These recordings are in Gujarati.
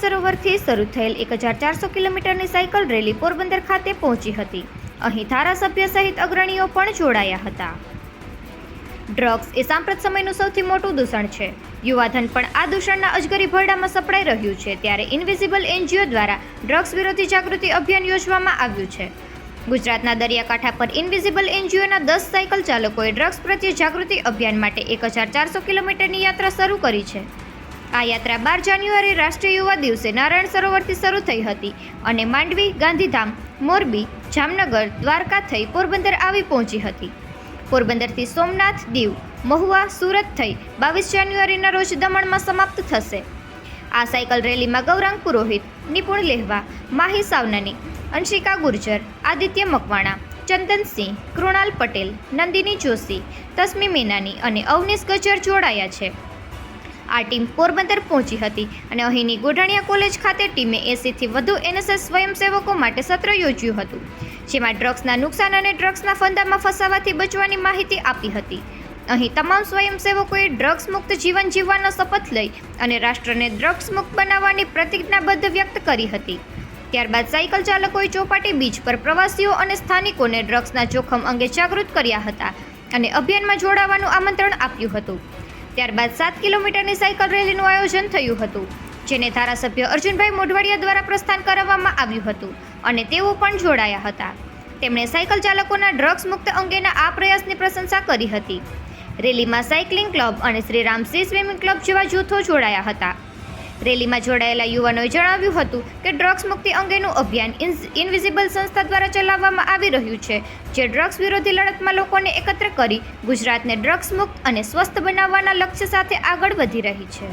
સરોવરથી શરૂ થયેલ એક હજાર ચારસો કિલોમીટરની સાયકલ રેલી પોરબંદર ખાતે પહોંચી હતી. અહીં ધારાસભ્ય સહિત અગ્રણીઓ પણ જોડાયા હતા. ડ્રગ્સ એ સાંપ્રત સમયનું સૌથી મોટું દૂષણ છે. યુવાધન પણ આ દૂષણના અજગરી ભરડામાં સપડાઈ રહ્યું છે ત્યારે ઇન્વિઝિબલ એનજીઓ દ્વારા ડ્રગ્સ વિરોધી જાગૃતિ અભિયાન યોજવામાં આવ્યું છે. ગુજરાતના દરિયાકાંઠા પર ઇન્વિઝિબલ એનજીઓના દસ સાયકલ ચાલકોએ ડ્રગ્સ પ્રત્યે જાગૃતિ અભિયાન માટે એક હજાર ચારસો કિલોમીટરની યાત્રા શરૂ કરી છે. આ યાત્રા બાર જાન્યુઆરી રાષ્ટ્રીય યુવા દિવસે નારાયણ સરોવરથી શરૂ થઈ હતી અને માંડવી, ગાંધીધામ, મોરબી, જામનગર, દ્વારકા થઈ પોરબંદર આવી પહોંચી હતી. પોરબંદરથી સોમનાથ દીવ, મહુવા, સુરત થઈ બાવીસ જાન્યુઆરીના રોજ દમણમાં સમાપ્ત થશે. આ સાયકલ રેલીમાં ગૌરાંગ પુરોહિત, નિપુણ લેહવા, માહી સાવનાની, અંશિકા ગુર્જર, આદિત્ય મકવાણા ચંદનસિંહ કૃણાલ પટેલ, નંદિની જોશી, તસ્મી મીનાની અને અવનીશ ગજર જોડાયા છે. આ ટીમ પોરબંદર પહોંચી હતી અને અહીંની ગોઢાણીયા કોલેજ ખાતે ટીમે એસીથી વધુ એનએસએસ સ્વયંસેવકો માટે સત્ર યોજ્યું હતું, જેમાં ડ્રગ્સના નુકસાન અને ડ્રગ્સના ફંદામાં ફસાવાથી બચવાની માહિતી આપી હતી. અહીં તમામ સ્વયંસેવકોએ ડ્રગ્સ મુક્ત જીવન જીવવાનો શપથ લઈ અને રાષ્ટ્રને ડ્રગ્સ મુક્ત બનાવવાની પ્રતિજ્ઞાબદ્ધ વ્યક્ત કરી હતી. ત્યારબાદ સાયકલ ચાલકોએ ચોપાટી બીચ પર પ્રવાસીઓ અને સ્થાનિકોને ડ્રગ્સના જોખમ અંગે જાગૃત કર્યા હતા અને અભિયાનમાં જોડાવાનું આમંત્રણ આપ્યું હતું. ત્યારબાદ સાત કિલોમીટરની સાયકલ રેલીનું આયોજન થયું હતું, જેને ધારાસભ્ય અર્જુનભાઈ મોઢવાડિયા દ્વારા પ્રસ્થાન કરાવવામાં આવ્યું હતું અને તેઓ પણ જોડાયા હતા. તેમણે સાયકલ ચાલકોના ડ્રગ્સ મુક્ત અંગેના આ પ્રયાસની પ્રશંસા કરી હતી. રેલીમાં સાયકલિંગ ક્લબ અને શ્રીરામ સી સ્વિમિંગ ક્લબ જેવા જૂથો જોડાયા હતા. રેલીમાં જોડાયેલા યુવાનોએ જણાવ્યું હતું કે ડ્રગ્સ મુક્તિ અંગેનું અભિયાન ઇનવિઝિબલ સંસ્થા દ્વારા ચલાવવામાં આવી રહ્યું છે, જે ડ્રગ્સ વિરોધી લડતમાં લોકોને એકત્ર કરી ગુજરાતને ડ્રગ્સ મુક્ત અને સ્વસ્થ બનાવવાના લક્ષ્ય સાથે આગળ વધી રહી છે.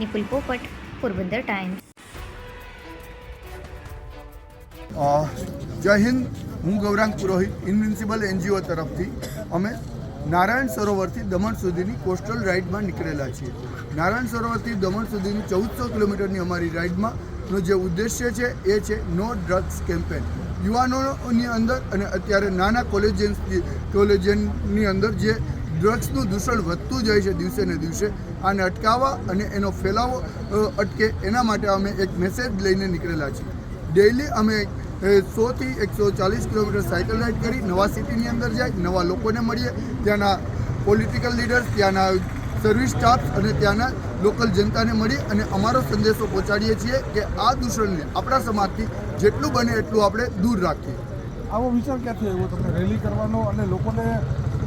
નિપુલ પોપટ, પોરબંદર ટાઈમ્સ. જય હિન્દ. હું ગૌરાંગ પુરોહિત ઇન્વિન્સિબલ એનજીઓ તરફથી. અમે નારાયણ સરોવરથી દમણ સુધીની કોસ્ટલ રાઇડમાં નીકળેલા છીએ. નારાયણ સરોવરથી દમણ સુધીની ચૌદસો કિલોમીટરની અમારી રાઇડમાં નો જે ઉદ્દેશ્ય છે એ છે નો ડ્રગ્સ કેમ્પેન. યુવાનોની અંદર અને અત્યારે નાના કોલેજિયન્સ કોલેજિયનની અંદર જે ડ્રગ્સનું દૂષણ વધતું જાય છે દિવસે ને દિવસે, આને અટકાવવા અને એનો ફેલાવો અટકે એના માટે અમે એક મેસેજ લઈને નીકળેલા છીએ. ડેઇલી અમે સોથી એકસો ચાલીસ કિલોમીટર સાયકલ રાઇડ કરી નવા સિટીની અંદર જાય નવા લોકોને મળીએ. ત્યાંના પોલિટિકલ લીડર્સ ત્યાંના સર્વિસ સ્ટાફ અને ત્યાંના લોકલ જનતાને મળી અને અમારો સંદેશો પહોંચાડીએ છીએ કે આ દૂષણને આપણા સમાજથી જેટલું બને એટલું આપણે દૂર રાખીએ. આવો વિચાર ક્યાંથી આવ્યો તમને? રેલી કરવાનો અને લોકોને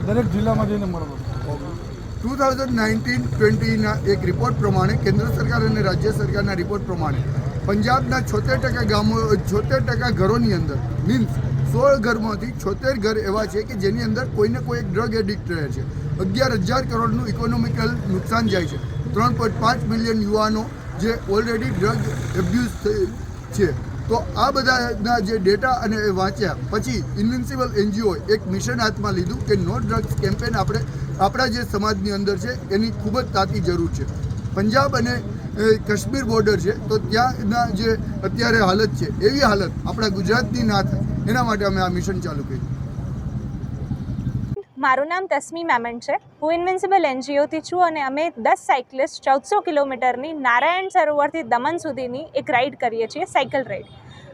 દરેક જિલ્લામાં જઈને મળવાનો. ટુ થાઉઝન્ડ નાઇન્ટીન ટ્વેન્ટીના એક રિપોર્ટ પ્રમાણે કેન્દ્ર સરકાર અને રાજ્ય સરકારના રિપોર્ટ પ્રમાણે પંજાબના છોતેર ટકા ગામો, છોતેર ટકા ઘરોની અંદર મીન્સ સોળ ઘરમાંથી છોતેર ઘર એવા છે કે જેની અંદર કોઈને કોઈ એક ડ્રગ એડિક્ટ રહે છે. અગિયાર હજાર કરોડનું ઇકોનોમિકલ નુકસાન જાય છે. ત્રણ પોઈન્ટ પાંચ મિલિયન યુવાનો જે ઓલરેડી ડ્રગ એબ્યુઝ છે. તો આ બધાના જે ડેટા અને એ વાંચ્યા, પછી ઇન્વિન્સિબલ એનજીઓ એક મિશન હાથમાં લીધું કે નો ડ્રગ્સ કેમ્પેન આપણે, આપણા જે સમાજની અંદર છે, એની ખૂબ જ તાતી જરૂર છે. પંજાબ અને એ, કાશ્મીર બોર્ડર છે તો ત્યાંના જે અત્યારે હાલત છે એવી હાલત આપણા ગુજરાતની ના થાય. એના માટે અમે આ મિશન ચાલુ કર્યું. મારું નામ તસ્મી મેમન છે. હું ઇન્વિન્સિબલ એનજીઓથી છું અને અમે દસ સાયકલિસ્ટ ચૌદસો કિલોમીટરની નારાયણ સરોવરથી દમન સુધીની એક રાઈડ કરીએ છીએ સાયકલ રાઈડ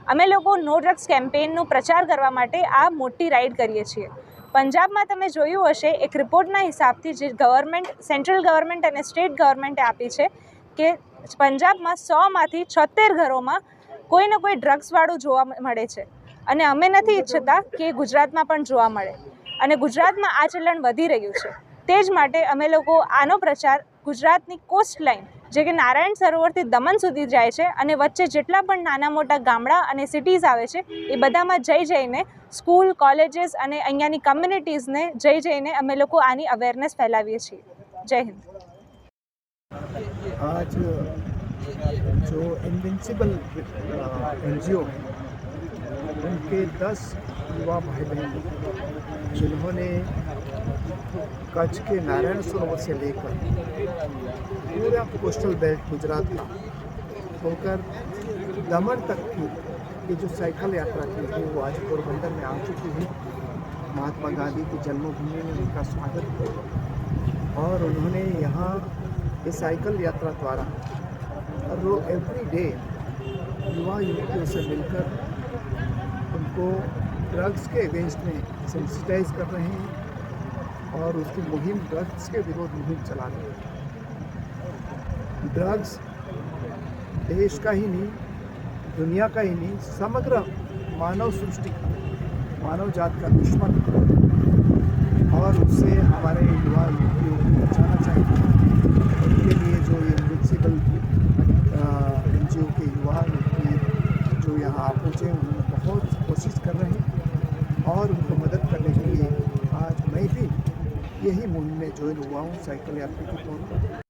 અમે લોકો નો ડ્રગ્સ કેમ્પેઇનનો પ્રચાર કરવા માટે આ મોટી રાઇડ કરીએ છીએ. પંજાબમાં તમે જોયું હશે એક રિપોર્ટના હિસાબથી જે ગવર્મેન્ટ સેન્ટ્રલ ગવર્મેન્ટ અને સ્ટેટ ગવર્મેન્ટે આપી છે કે પંજાબમાં સોમાંથી છોતેર ઘરોમાં કોઈને કોઈ ડ્રગ્સવાળું જોવા મળે છે. અને અમે નથી ઈચ્છતા કે ગુજરાતમાં પણ જોવા મળે. અને ગુજરાતમાં આ ચલણ વધી રહ્યું છે. તે જ માટે અમે લોકો આનો પ્રચાર ગુજરાતની કોસ્ટ લાઇન જે કે નારાયણ સરોવરથી દમણ સુધી જાય છે અને વચ્ચે જેટલા પણ નાના મોટા ગામડા અને સિટીઝ આવે છે, એ બધામાં જઈ જઈને સ્કૂલ કોલેજીસ અને અહીંયાની કમ્યુનિટીઝને જઈ જઈને અમે લોકો આની અવેરનેસ ફેલાવીએ છીએ. જય હિન્દ. आज जो इनविंसिबल एन जी ओ उनके दस युवा भाई बहन जिन्होंने कच्छ के नारायण सरोवर से लेकर पूरा कोस्टल बेल्ट गुजरात का होकर दमन तक की ये जो साइकिल यात्रा की थी, वो आज पोरबंदर में आ चुकी है। महात्मा गांधी की जन्मभूमि में उनका स्वागत किया और उन्होंने यहाँ इस साइकिल यात्रा द्वारा और वो एवरी डे युवा युवतियों से मिलकर उनको ड्रग्स के अगेंस्ट में सेंसिटाइज कर रहे हैं और उसकी मुहिम ड्रग्स के विरोध मुहिम चला रहे हैं ड्रग्स देश का ही नहीं, दुनिया का ही नहीं, समग्र मानव सृष्टि का मानव जात का दुश्मन। और उससे हमारे युवा युवतियों को बचाना चाहिए। उनके लिए जो ये म्यूनसिपल एन जी ओ के युवा युवती जो यहाँ पहुँचे, उन्होंने बहुत कोशिश कर रहे हैं और उनको मदद करने के लिए आज मैं भी यही मुहिम में ज्वाइन हुआ हूँ, साइकिल यात्री के तौर पर।